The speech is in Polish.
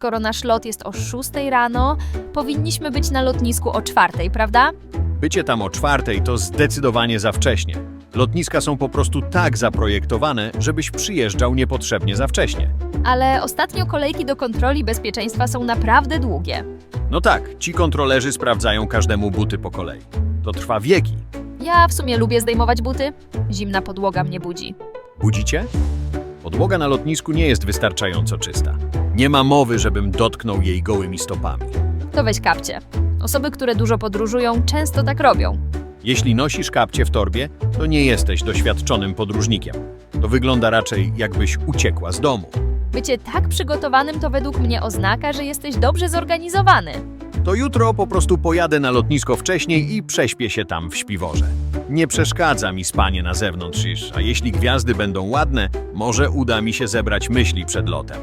skoro nasz lot jest o 6 rano, powinniśmy być na lotnisku o 4, prawda? Bycie tam o czwartej to zdecydowanie za wcześnie. Lotniska są po prostu tak zaprojektowane, żebyś przyjeżdżał niepotrzebnie za wcześnie. Ale ostatnio kolejki do kontroli bezpieczeństwa są naprawdę długie. No tak, ci kontrolerzy sprawdzają każdemu buty po kolei. To trwa wieki. Ja w sumie lubię zdejmować buty. Zimna podłoga mnie budzi. Budzicie? Podłoga na lotnisku nie jest wystarczająco czysta. Nie ma mowy, żebym dotknął jej gołymi stopami. To weź kapcie. Osoby, które dużo podróżują, często tak robią. Jeśli nosisz kapcie w torbie, to nie jesteś doświadczonym podróżnikiem. To wygląda raczej jakbyś uciekła z domu. Bycie tak przygotowanym to według mnie oznaka, że jesteś dobrze zorganizowany. To jutro po prostu pojadę na lotnisko wcześniej i prześpię się tam w śpiworze. Nie przeszkadza mi spanie na zewnątrz, iż- a jeśli gwiazdy będą ładne, może uda mi się zebrać myśli przed lotem.